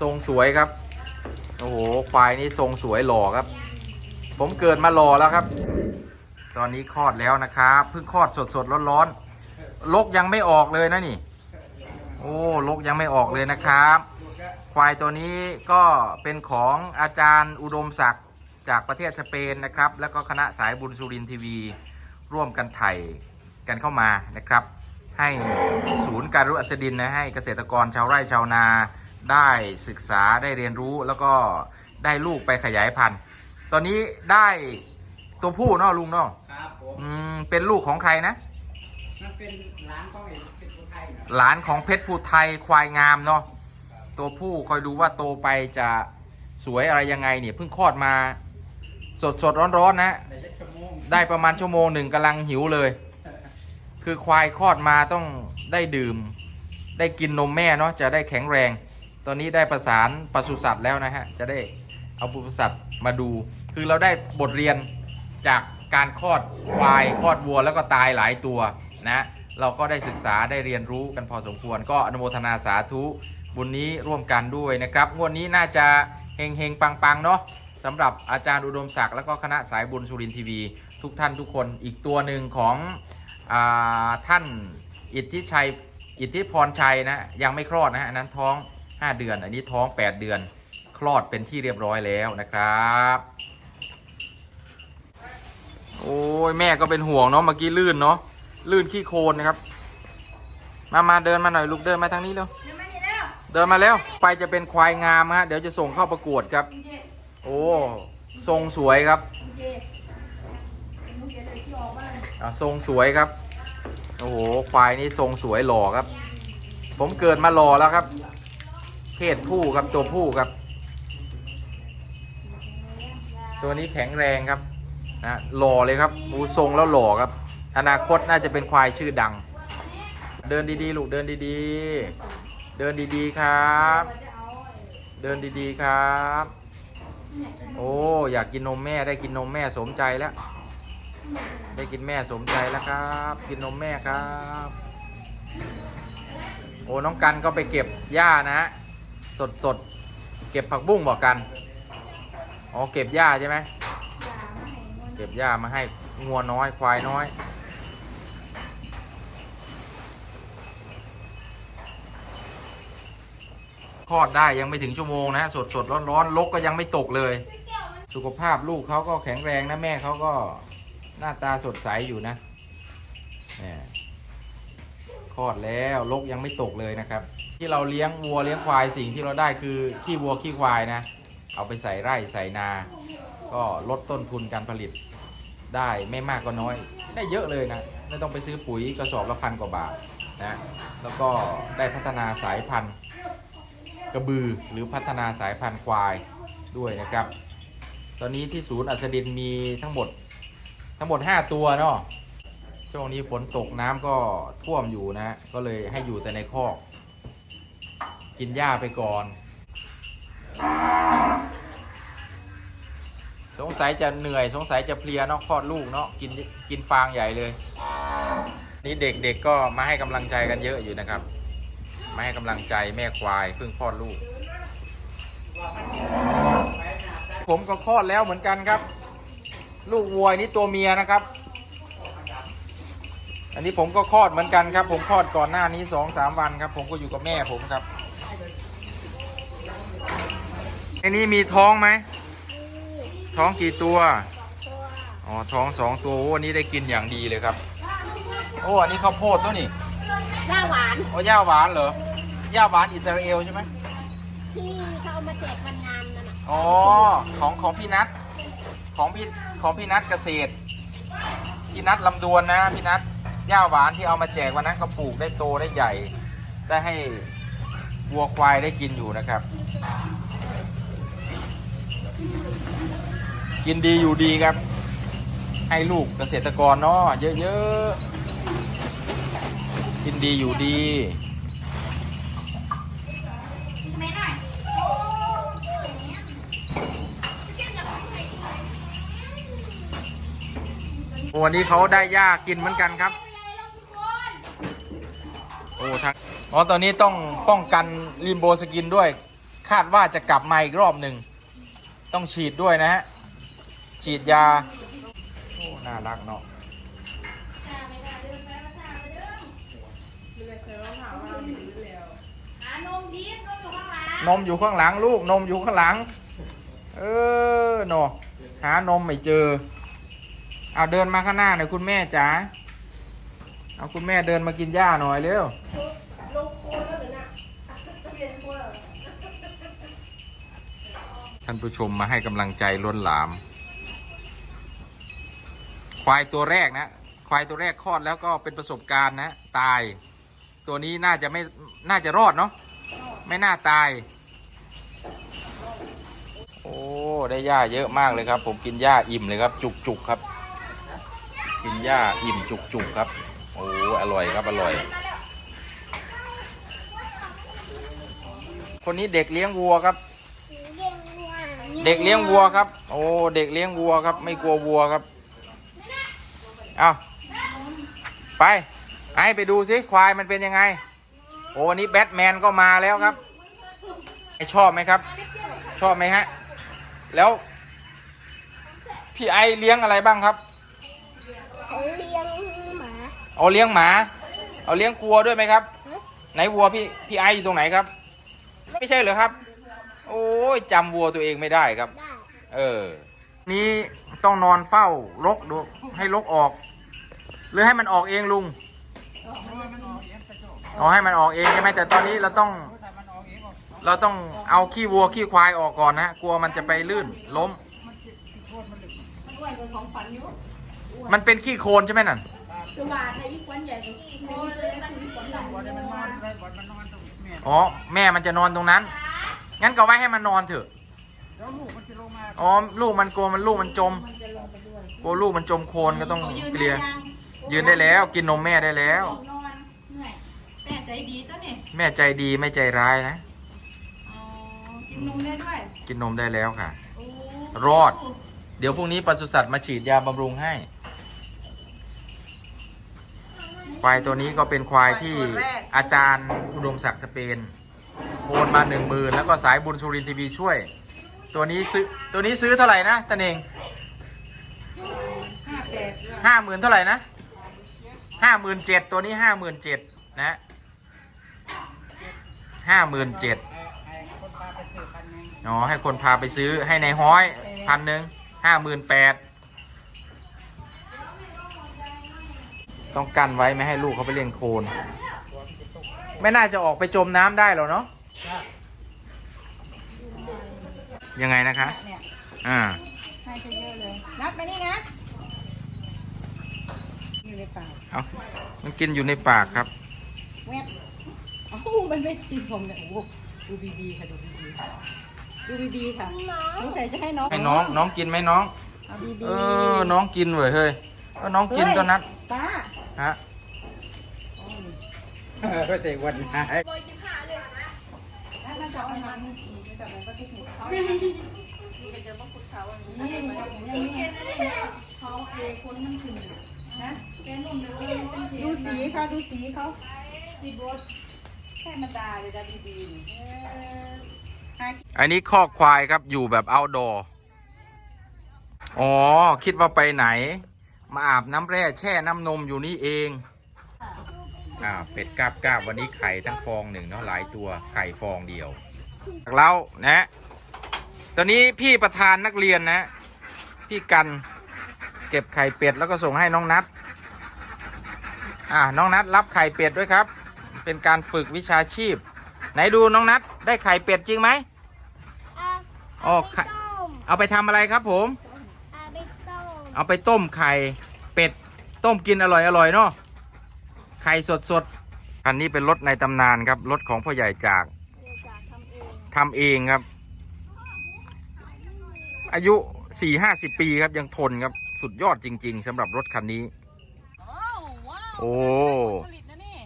ทรงสวยครับ โอ้โห ควายนี่ทรงสวยหล่อครับ ผมเกิดมาหล่อแล้วครับ ตอนนี้คลอดแล้วนะครับ เพิ่งคลอดสดสดร้อนร้อนลกยังไม่ออกเลยนะนี่ โอ้ลกยังไม่ออกเลยนะครับ ควายตัวนี้ก็เป็นของอาจารย์อุดมศักดิ์จากประเทศสเปนนะครับ แล้วก็คณะสายบุญสุรินทีวี ร่วมกันไถ่กันเข้ามานะครับ ให้ศูนย์การรู้อัสดินนะให้เกษตรกรชาวไร่ชาวนา ได้ศึกษาได้เรียนรู้แล้วก็ได้ลูกไปขยายพันธุ์ ตอนนี้ได้ตัวผู้เนาะลุงเนาะครับผมอืมเป็นลูกของใครนะมันเป็นร้านของเอกสิทธิ์อุทัยนะหลานของเพชรภูไทยควายงามเนาะตัวผู้คอยดูว่าโตไปจะสวยอะไรยังไงเนี่ยเพิ่งคลอดมา สดสดร้อนร้อนๆนะในเช็คชั่วโมงได้ประมาณชั่วโมงหนึ่งกำลังหิวเลย คือควายคลอดมาต้องได้ดื่ม ได้กินนมแม่เนาะจะได้แข็งแรง ตอนนี้ได้ประสานปศุสัตว์แล้วนะฮะ จะได้เอาปศุสัตว์มาดู คือเราได้บทเรียนจากการคลอดควายคลอดวัวแล้วก็ตายหลายตัวนะ เราก็ได้ศึกษาได้เรียนรู้กันพอสมควร ก็อนุโมทนาสาธุบุญนี้ร่วมกันด้วยนะครับ งวดนี้น่าจะเฮงเฮงปังปังเนาะสำหรับอาจารย์อุดมศักดิ์แล้วก็คณะสายบุญสุรินทีวี ทุกท่านทุกคนอีกตัวหนึ่งของอท่านอิทธิชัยอิทธิพรชัยนะยังไม่คลอดนะฮะนั้นท้อง 5 เดือน อันนี้ท้อง 8 เดือน คลอดเป็นที่เรียบร้อยแล้วนะครับ โอ้ยแม่ก็เป็นห่วงเนาะเมื่อกี้ลื่นเนาะลื่นขี้โคลนนะครับ มามาเดินมาหน่อยลูกเดินมาทางนี้เร็วเดินมาแล้วเดินมาแล้วไปจะเป็นควายงามฮะเดี๋ยวจะส่งเข้าประกวดครับ โอ้ทรงสวยครับเจ๊มึงเจ๊เลยที่ออกมาเลยอะทรงสวยครับ โอ้โห ควายนี่ทรงสวยหล่อครับ ผมเกิดมาหล่อแล้วครับ เพศผู้ครับตัวผู้ครับ ตัวนี้แข็งแรงครับนะหล่อเลยครับดูทรงแล้วหล่อครับ อนาคตน่าจะเป็นควายชื่อดัง เดินดีๆ ลูกเดินดีๆ เดินดีๆครับ เดินดีๆครับ โอ้อยากกินนมแม่ได้กินนมแม่สมใจแล้ว ได้กินแม่สมใจแล้วครับ กินนมแม่ครับ โอ้น้องกันก็ไปเก็บหญ้านะฮะ สดสดๆเก็บผักบุ้งบอกกัน อ๋อ เก็บหญ้าใช่ไหม เก็บหญ้ามาให้งัวน้อยควายน้อย คลอดได้ยังไม่ถึงชั่วโมงนะ สดสดร้อนร้อนๆลกก็ยังไม่ตกเลย สุขภาพลูกเขาก็แข็งแรงนะ แม่เขาก็หน้าตาสดใสอยู่นะเนี่ย คลอดแล้วลกยังไม่ตกเลยนะครับ ที่เราเลี้ยงวัวเลี้ยงควายสิ่งที่เราได้คือขี้วัวขี้ควายนะ เอาไปใส่ไร่ใส่นา ก็ลดต้นทุนการผลิตได้ไม่มากก็น้อย ได้เยอะเลยนะ ไม่ต้องไปซื้อปุ๋ยกระสอบละพันกว่าบาทนะแล้วก็ได้พัฒนาสายพันธุ์ กระบือหรือพัฒนาสายพันธุ์ควายด้วยนะครับ ตอนนี้ที่ศูนย์อัศดินมีทั้งหมดทั้งหมด 5 ตัวเนาะ ช่วงนี้ฝนตกน้ำก็ท่วมอยู่นะ ก็เลยให้อยู่แต่ในคอก กินหญ้าไปก่อน สงสัยจะเหนื่อยสงสัยจะเพลียเนาะคลอดลูกเนาะกินกินฟางใหญ่เลย นี่เด็กๆก็มาให้กำลังใจกันเยอะอยู่นะครับ มาให้กำลังใจแม่ควายเพิ่งคลอดลูก ผมก็คลอดแล้วเหมือนกันครับ ลูกวัวนี่ตัวเมียนะครับ อันนี้ผมก็คลอดเหมือนกันครับ ผมคลอดก่อนหน้านี้สองสามวันครับ ผมก็อยู่กับแม่ผมครับอันนี้มีท้องไหม ท้องกี่ตัว อ๋อ ท้องสองตัวโอ้อันนี้ได้กินอย่างดีเลยครับ โอ้ อันนี้ข้าวโพดตัวนี่หน้าหวานโอ้ย่าหวานเหรอย่าหวานอิสราเอลใช่ไหมที่เขาเอามาแจกวันงานนั่นน่ะอ๋อ ของของพี่นัท ของพี่ของพี่นัทเกษตร พี่นัทลำดวนนะพี่นัท ย่าหวานที่เอามาแจกวันนั้นก็ปลูกได้โตได้ใหญ่ ได้ให้วัวควายได้กินอยู่นะครับ กินดีอยู่ดีครับ ให้ลูกเกษตรกรเนาะเยอะๆ กินดีอยู่ดีวันนี้เขาได้หญ้ากินเหมือนกันครับ อ้ทางอ๋อตอนนี้ต้องป้องกันริมโบสกินด้วย คาดว่าจะกลับมาอีกรอบหนึ่ง ต้องฉีดด้วยนะฮะ ฉีดยา โอ้ น่ารักเนาะนมอยู่ข้างหลังนมอยู่ข้างหลังลูกนมอยู่ข้างหลัง เออเนาะหานมไม่เจอ เอาเดินมาข้างหน้าหน่อยคุณแม่จ๋า เอาคุณแม่เดินมากินหญ้าหน่อยเร็วท่านผู้ชมมาให้กำลังใจล้นหลาม ควายตัวแรกนะ ควายตัวแรกคลอดแล้วก็เป็นประสบการณ์นะ ตาย ตัวนี้น่าจะไม่น่าจะรอดเนาะไม่น่าตาย โอ้ ได้หญ้าเยอะมากเลยครับ ผมกินหญ้าอิ่มเลยครับ จุกจุกๆครับ กินหญ้าอิ่มจุกจุกๆครับ โอ้อร่อยครับอร่อย คนนี้เด็กเลี้ยงวัวครับ เด็กเลี้ยงวัวครับ โอ้เด็กเลี้ยงวัวครับ ไม่กลัววัวครับเอาไปไอ้ไปดูสิควายมันเป็นยังไง โอ้วันนี้แบทแมนก็มาแล้วครับไอชอบไหมครับ ชอบไหมฮะ แล้วพี่ไอเลี้ยงอะไรบ้างครับ เอาเลี้ยงหมา เอาเลี้ยงวัวด้วยไหมครับ ไหนวัวพี่พี่ไออยู่ตรงไหนครับ ไม่ใช่เหรอครับ โอ้ยจำวัวตัวเองไม่ได้ครับได้เออ นี่ต้องนอนเฝ้ารกดูให้รกออก หรือให้มันออกเองลุงเอาให้มันออกเองใช่ไหมแต่ตอนนี้เราต้อง เราต้องเอาขี้วัวขี้ควายออกก่อนนะกลัวมันจะไปลื่นล้ม มันอ้วนกว่าของขวัญอยู่มันเป็นขี้โคลนใช่ไหมนั่น จังหวะไทยยิ่งขวัญใหญ่กว่าขี้โคนเลยตั้งยิ่งขวัญใหญ่บอลมันนอนเลยบอลมันนอนตรงแม่ อ๋อแม่มันจะนอนตรงนั้น งั้นก็ไว้ให้มันนอนเถอะ แล้วลูกมันจะลงมาอ๋อลูกมันกลัวมันลูกมันจม มันจะลงไปด้วยกลัวลูกมันจมโคลนก็ต้องเกลียยืนได้แล้ว กินนมแม่ได้แล้ว นอนเหนื่อยแม่ใจดีตัวนี่แม่ใจดีไม่ใจร้ายนะ อ๋อกินนมได้ด้วยกินนมได้แล้วค่ะ โอ้รอด เดี๋ยวพรุ่งนี้ปศุสัตว์มาฉีดยาบำรุงให้ ควายตัวนี้ก็เป็นควายที่อาจารย์อุดมศักดิ์สเปนโอนมาหนึ่งหมื่นแล้วก็สายบุญสุรินทีวีช่วย ตัวนี้ซื้อตัวนี้ซื้อเท่าไหร่นะตาเองห้าห้าหมื่นเท่าไหร่นะห้าหมื่นเจ็ดตัวนี้ห้าหมื่นเจ็ดนะห้าหมื่นเจ็ดอ๋อให้คนพาไปซื้อให้ในห้อยพันหนึ่งห้าหมื่นแปด ต้องกันไว้ไม่ให้ลูกเขาไปเล่นโคลนไม่น่าจะออกไปจมน้ำได้หรอกเนาะยังไงนะคะ เนี่ยอ่า ให้ไปเยอะเลย นัดไปนี่นะอยู่ในปากเอามันกินอยู่ในปากครับ แวบโอ้โหมันไม่กินผมเนี่ยโอ้โหดูดีๆค่ะดูดีๆดูดีๆค่ะสงสัยจะให้น้องให้น้องน้องกินไหมน้อง เอาดีเออ น้องกินเว้ยเฮ้ยก็น้องกินก็นัดป้า ฮะก็แต่วันหายแล้วมันจะเอามานี่จะมันก็ทุกหมดเขานี่ก็เจอพวกคุณเขาอันนี้นี่นี่นี่นี่เขาเอคนมันขึ้นนะแกนุ่มเลยเป็นเพดูสีเขาดูสีเขาสีบดแค่มาตาเลยนะดีๆนี่หาอันนี้คอกควายครับอยู่แบบ outdoor อ๋อ คิดว่าไปไหน มาอาบน้ำแร่แช่น้ำนมอยู่นี่เองอ่าเป็ดกาบกาบวันนี้ไข่ทั้งฟองหนึ่งเนาะหลายตัวไข่ฟองเดียวจากเรานะตอนนี้พี่ประธานนักเรียนนะ พี่กันเก็บไข่เป็ดแล้วก็ส่งให้น้องนัดอ่าน้องนัดรับไข่เป็ดด้วยครับ เป็นการฝึกวิชาชีพ ไหนดูน้องนัดได้ไข่เป็ดจริงไหมอ๋อไข่เอาไปทำอะไรครับผม เอาไปต้มเอาไปต้มไข่เป็ด ต้มกินอร่อยอร่อยเนาะไข่สดสดๆอันนี้เป็นรถในตำนานครับรถของพ่อใหญ่จากทำเองครับ อายุสี่ห้าสิบปีครับยังทนครับสุดยอดจริง ๆสำหรับรถคันนี้ โอ้ว้าวโอ้ผลิตนะนี่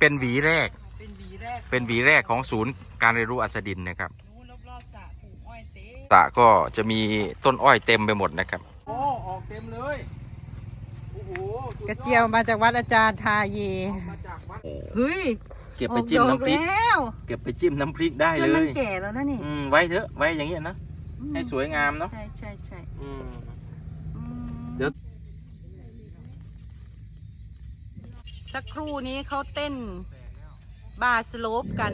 เป็นหวีแรกเป็นหวีแรก เป็นหวีแรกของศูนย์การเรียนรู้อัสดินนะครับนู้นรอบๆสระปลูกอ้อยเต้ตะก็จะมีต้นอ้อยเต็มไปหมดนะครับ โอ้ ออกเต็มเลย โอ้โหสุดกอระดเจียวมาจากวัดอาจารย์ทาเยมาจากวัดเฮ้ยเก็บไปจิ้มน้ำพริกออกดอกแล้วเก็บไปจิ้มน้ำพริกได้จนเลมันยแก่แล้วนะนี่อืมไว้เถอะ ไว้อย่างเงี้ยนะอืมให้สวยงามเนาะใช่ใช่ใช่อืม อืมเดี๋ยว สักครู่นี้เขาเต้นบาร์สโลปกัน